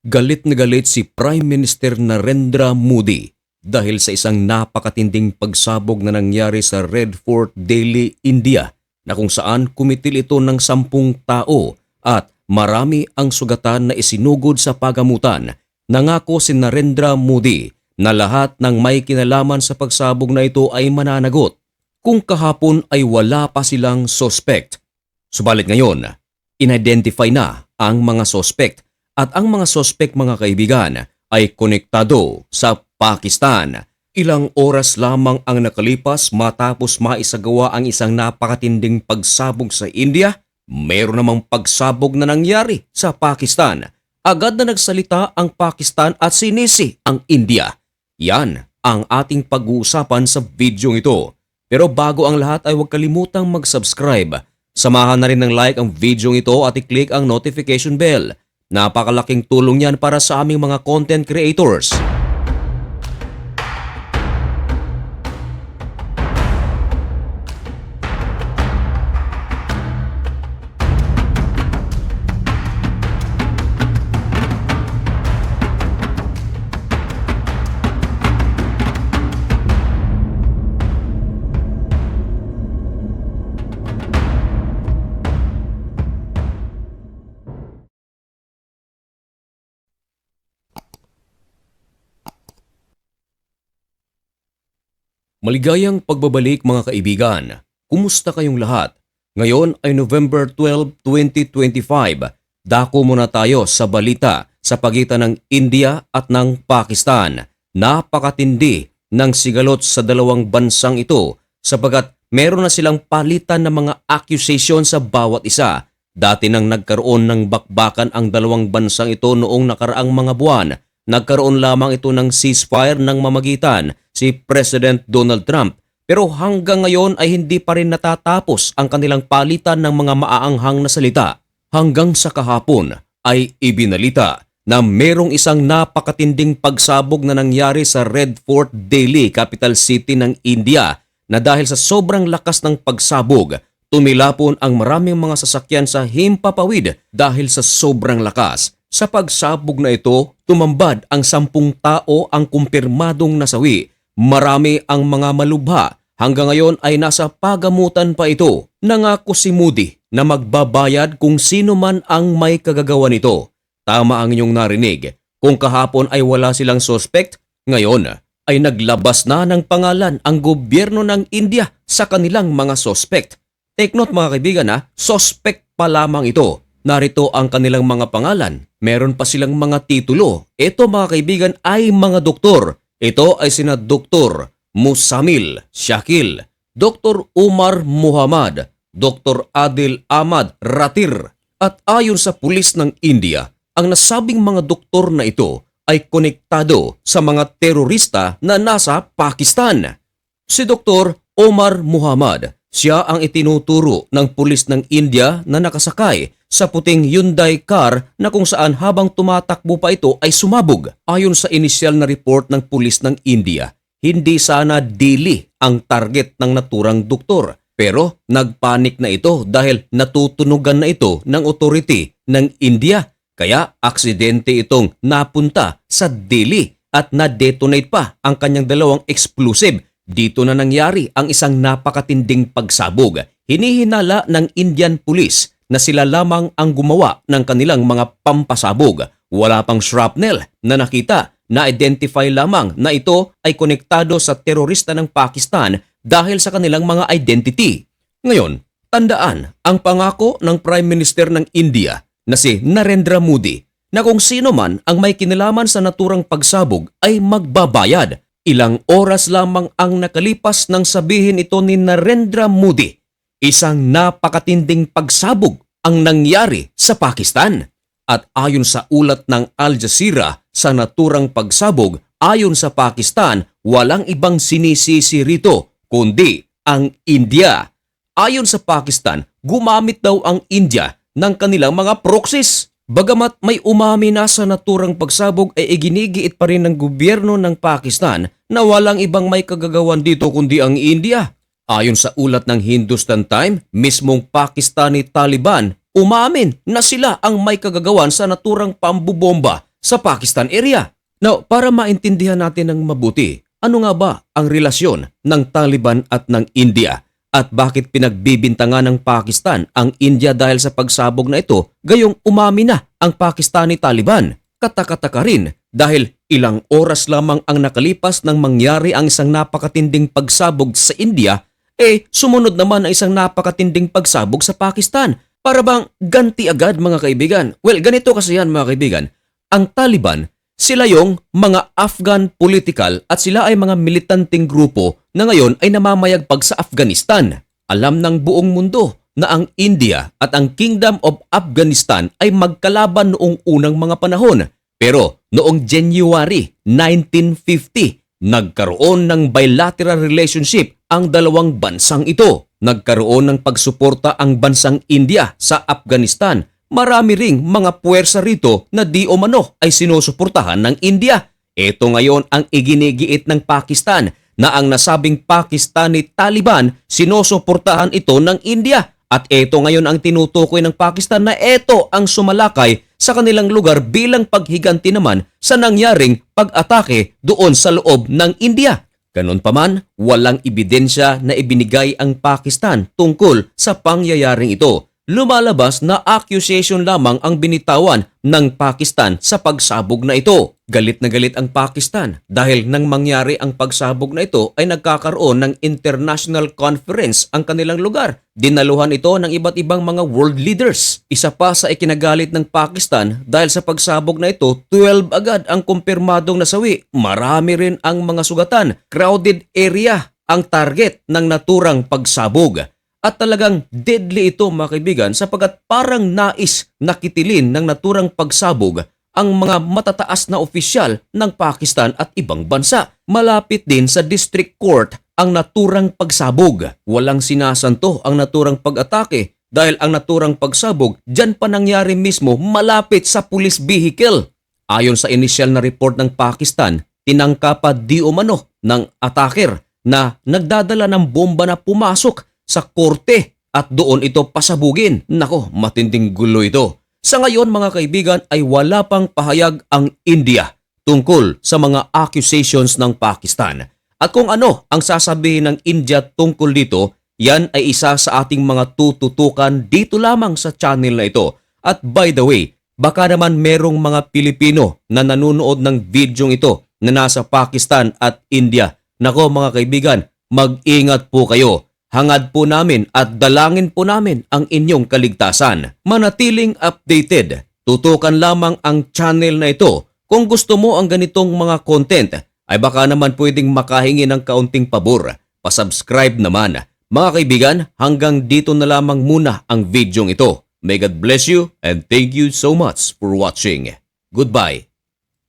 Galit na galit si Prime Minister Narendra Modi dahil sa isang napakatinding pagsabog na nangyari sa Red Fort, Delhi, India na kung saan kumitil ito ng sampung tao at marami ang sugatan na isinugod sa pagamutan. Nangako si Narendra Modi na lahat ng may kinalaman sa pagsabog na ito ay mananagot kung kahapon ay wala pa silang suspect. Subalit ngayon, in-identify na ang mga suspect at ang mga suspect mga kaibigan ay konektado sa Pakistan. Ilang oras lamang ang nakalipas matapos maisagawa ang isang napakatinding pagsabog sa India, meron namang pagsabog na nangyari sa Pakistan. Agad na nagsalita ang Pakistan at sinisi ang India. Yan ang ating pag-uusapan sa video ito. Pero bago ang lahat ay huwag kalimutang mag-subscribe. Samahan na rin ng like ang video ito at i-click ang notification bell. Napakalaking tulong yan para sa aming mga content creators. Maligayang pagbabalik mga kaibigan. Kumusta kayong lahat? Ngayon ay November 12, 2025. Dako muna tayo sa balita sa pagitan ng India at ng Pakistan. Napakatindi ng sigalot sa dalawang bansang ito sapagat meron na silang palitan ng mga accusation sa bawat isa. Dati nang nagkaroon ng bakbakan ang dalawang bansang ito noong nakaraang mga buwan, nagkaroon lamang ito ng ceasefire ng mamagitan si President Donald Trump. Pero hanggang ngayon ay hindi pa rin natatapos ang kanilang palitan ng mga maaanghang na salita. Hanggang sa kahapon ay ibinalita na merong isang napakatinding pagsabog na nangyari sa Red Fort, Delhi, capital city ng India na dahil sa sobrang lakas ng pagsabog, tumilapon ang maraming mga sasakyan sa himpapawid dahil sa sobrang lakas. Sa pagsabog na ito, tumambad ang sampung tao ang kumpirmadong nasawi. Marami ang mga malubha. Hanggang ngayon ay nasa pagamutan pa ito. Nangako si Moody na magbabayad kung sino man ang may kagagawa nito. Tama ang inyong narinig. Kung kahapon ay wala silang suspect, ngayon ay naglabas na ng pangalan ang gobyerno ng India sa kanilang mga suspect. Take note mga kaibigan ha, suspect pa lamang ito. Narito ang kanilang mga pangalan. Meron pa silang mga titulo. Ito mga kaibigan ay mga doktor. Ito ay sina Dr. Musamil Shakil, Dr. Umar Muhammad, Dr. Adil Ahmad Ratir. At ayon sa pulis ng India, ang nasabing mga doktor na ito ay konektado sa mga terorista na nasa Pakistan. Si Dr. Omar Muhammad, siya ang itinuturo ng pulis ng India na nakasakay sa puting Hyundai car na kung saan habang tumatakbo pa ito ay sumabog. Ayon sa inisyal na report ng pulis ng India, hindi sana Delhi ang target ng naturang doktor. Pero nagpanik na ito dahil natutunugan na ito ng authority ng India. Kaya aksidente itong napunta sa Delhi at na-detonate pa ang kanyang dalawang explosive. Dito na nangyari ang isang napakatinding pagsabog. Hinihinala ng Indian Police na sila lamang ang gumawa ng kanilang mga pampasabog. Wala pang shrapnel na nakita na-identify lamang na ito ay konektado sa terorista ng Pakistan dahil sa kanilang mga identity. Ngayon, tandaan ang pangako ng Prime Minister ng India na si Narendra Modi na kung sino man ang may kinalaman sa naturang pagsabog ay magbabayad. Ilang oras lamang ang nakalipas nang sabihin ito ni Narendra Modi. Isang napakatinding pagsabog ang nangyari sa Pakistan. At ayon sa ulat ng Al Jazeera sa naturang pagsabog, ayon sa Pakistan, walang ibang sinisisi rito kundi ang India. Ayon sa Pakistan, gumamit daw ang India ng kanilang mga proxies. Bagamat may umami na sa naturang pagsabog ay iginigiit pa rin ng gobyerno ng Pakistan na walang ibang may kagagawan dito kundi ang India. Ayon sa ulat ng Hindustan Time, mismong Pakistani Taliban umamin na sila ang may kagagawan sa naturang pambubomba sa Pakistan area. Now, para maintindihan natin ng mabuti, ano nga ba ang relasyon ng Taliban at ng India? At bakit pinagbibintangan ng Pakistan ang India dahil sa pagsabog na ito, gayong umami na ang Pakistani Taliban? Katakataka rin dahil ilang oras lamang ang nakalipas nang mangyari ang isang napakatinding pagsabog sa India, eh sumunod naman ang isang napakatinding pagsabog sa Pakistan. Para bang ganti agad mga kaibigan? Well, ganito kasi yan mga kaibigan. Ang Taliban, sila yung mga Afghan political at sila ay mga militanteng grupo na ngayon ay namamayagpag sa Afghanistan. Alam ng buong mundo na ang India at ang Kingdom of Afghanistan ay magkalaban noong unang mga panahon. Pero noong January 1950, nagkaroon ng bilateral relationship ang dalawang bansang ito. Nagkaroon ng pagsuporta ang bansang India sa Afghanistan. Marami ring mga puwersa rito na di o mano ay sinusuportahan ng India. Ito ngayon ang iginigiit ng Pakistan na ang nasabing Pakistani Taliban sinusuportahan ito ng India. At ito ngayon ang tinutukoy ng Pakistan na ito ang sumalakay sa kanilang lugar bilang paghiganti naman sa nangyaring pag-atake doon sa loob ng India. Ganon pa man, walang ebidensya na ibinigay ang Pakistan tungkol sa pangyayaring ito. Lumalabas na accusation lamang ang binitawan ng Pakistan sa pagsabog na ito. Galit na galit ang Pakistan dahil nang mangyari ang pagsabog na ito ay nagkakaroon ng international conference ang kanilang lugar. Dinaluhan ito ng iba't ibang mga world leaders. Isa pa sa ikinagalit ng Pakistan dahil sa pagsabog na ito, 12 agad ang kumpirmadong nasawi. Marami rin ang mga sugatan. Crowded area ang target ng naturang pagsabog. At talagang deadly ito mga kaibigan sapagkat parang nais nakitilin ng naturang pagsabog ang mga matataas na opisyal ng Pakistan at ibang bansa. Malapit din sa district court ang naturang pagsabog. Walang sinasanto ang naturang pag-atake dahil ang naturang pagsabog dyan pa nangyari mismo malapit sa police vehicle. Ayon sa inisyal na report ng Pakistan, tinangka pa di umano ng attacker na nagdadala ng bomba na pumasok sa korte at doon ito pasabugin. Nako, matinding gulo ito. Sa ngayon mga kaibigan ay wala pang pahayag ang India tungkol sa mga accusations ng Pakistan. At kung ano ang sasabihin ng India tungkol dito, yan ay isa sa ating mga tututukan dito lamang sa channel na ito. At by the way, baka naman merong mga Pilipino na nanonood ng videong ito na nasa Pakistan at India. Nako mga kaibigan, mag-ingat po kayo. Hangad po namin at dalangin po namin ang inyong kaligtasan. Manatiling updated. Tutukan lamang ang channel na ito. Kung gusto mo ang ganitong mga content, ay baka naman pwedeng makahingi ng kaunting pabor. Pasubscribe naman. Mga kaibigan, hanggang dito na lamang muna ang videong ito. May God bless you and thank you so much for watching. Goodbye.